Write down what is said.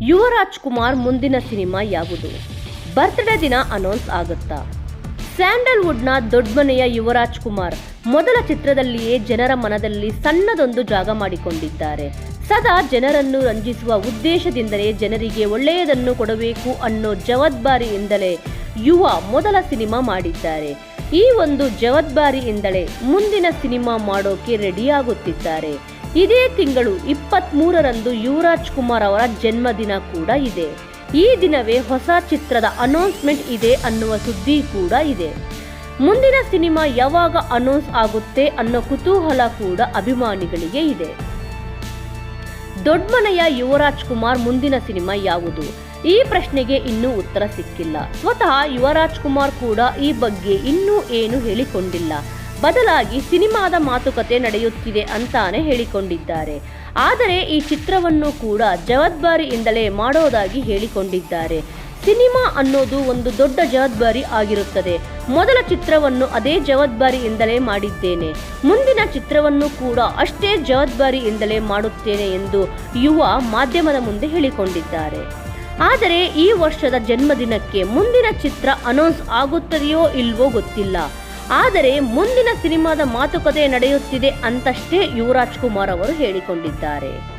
ಯುವರಾಜ್ ಕುಮಾರ್ ಮುಂದಿನ ಸಿನಿಮಾ ಯಾವುದು? ಬರ್ತ್ಡೇ ದಿನ ಅನೌನ್ಸ್ ಆಗುತ್ತಾ? ಸ್ಯಾಂಡಲ್ವುಡ್ನ ದೊಡ್ಡಮನೆಯ ಯುವರಾಜ್ ಕುಮಾರ್ ಮೊದಲ ಚಿತ್ರದಲ್ಲಿಯೇ ಜನರ ಮನದಲ್ಲಿ ಸಣ್ಣದೊಂದು ಜಾಗ ಮಾಡಿಕೊಂಡಿದ್ದಾರೆ. ಸದಾ ಜನರನ್ನು ರಂಜಿಸುವ ಉದ್ದೇಶದಿಂದಲೇ ಜನರಿಗೆ ಒಳ್ಳೆಯದನ್ನು ಕೊಡಬೇಕು ಅನ್ನೋ ಜವಾಬ್ದಾರಿಯಿಂದಲೇ ಯುವ ಮೊದಲ ಸಿನಿಮಾ ಮಾಡಿದ್ದಾರೆ. ಈ ಒಂದು ಜವಾಬ್ದಾರಿಯಿಂದಲೇ ಮುಂದಿನ ಸಿನಿಮಾ ಮಾಡೋಕೆ ರೆಡಿಯಾಗುತ್ತಿದ್ದಾರೆ ಇದೇ ತಿಂಗಳು ಇಪ್ಪತ್ತ್ಮೂರರಂದು ಯುವರಾಜ್ ಕುಮಾರ್ ಅವರ ಜನ್ಮದಿನ ಕೂಡ ಇದೆ. ಈ ದಿನವೇ ಹೊಸ ಚಿತ್ರದ ಅನೌನ್ಸ್ಮೆಂಟ್ ಇದೆ ಅನ್ನುವ ಸುದ್ದಿ ಕೂಡ ಇದೆ. ಮುಂದಿನ ಸಿನಿಮಾ ಯಾವಾಗ ಅನೌನ್ಸ್ ಆಗುತ್ತೆ ಅನ್ನೋ ಕುತೂಹಲ ಕೂಡ ಅಭಿಮಾನಿಗಳಿಗೆ ಇದೆ. ದೊಡ್ಡಮನೆಯ ಯುವರಾಜ್ ಕುಮಾರ್ ಮುಂದಿನ ಸಿನಿಮಾ ಯಾವುದು? ಈ ಪ್ರಶ್ನೆಗೆ ಇನ್ನೂ ಉತ್ತರ ಸಿಕ್ಕಿಲ್ಲ. ಸ್ವತಃ ಯುವರಾಜ್ ಕುಮಾರ್ ಕೂಡ ಈ ಬಗ್ಗೆ ಇನ್ನೂ ಏನು ಹೇಳಿಕೊಂಡಿಲ್ಲ. ಬದಲಾಗಿ ಸಿನಿಮಾದ ಮಾತುಕತೆ ನಡೆಯುತ್ತಿದೆ ಅಂತಾನೆ ಹೇಳಿಕೊಂಡಿದ್ದಾರೆ. ಆದರೆ ಈ ಚಿತ್ರವನ್ನು ಕೂಡ ಜವಾಬ್ದಾರಿಯಿಂದಲೇ ಮಾಡೋದಾಗಿ ಹೇಳಿಕೊಂಡಿದ್ದಾರೆ. ಸಿನಿಮಾ ಅನ್ನೋದು ಒಂದು ದೊಡ್ಡ ಜವಾಬ್ದಾರಿ ಆಗಿರುತ್ತದೆ. ಮೊದಲ ಚಿತ್ರವನ್ನು ಅದೇ ಜವಾಬ್ದಾರಿಯಿಂದಲೇ ಮಾಡಿದ್ದೇನೆ. ಮುಂದಿನ ಚಿತ್ರವನ್ನು ಕೂಡ ಅಷ್ಟೇ ಜವಾಬ್ದಾರಿಯಿಂದಲೇ ಮಾಡುತ್ತೇನೆ ಎಂದು ಯುವ ಮಾಧ್ಯಮದ ಮುಂದೆ ಹೇಳಿಕೊಂಡಿದ್ದಾರೆ. ಆದರೆ ಈ ವರ್ಷದ ಜನ್ಮದಿನಕ್ಕೆ ಮುಂದಿನ ಚಿತ್ರ ಅನೌನ್ಸ್ ಆಗುತ್ತದೆಯೋ ಇಲ್ವೋ ಗೊತ್ತಿಲ್ಲ. ಆದರೆ ಮುಂದಿನ ಸಿನಿಮಾದ ಮಾತುಕತೆ ನಡೆಯುತ್ತಿದೆ ಅಂತಷ್ಟೇ ಯುವರಾಜ್ ಕುಮಾರ್ ಅವರು ಹೇಳಿಕೊಂಡಿದ್ದಾರೆ.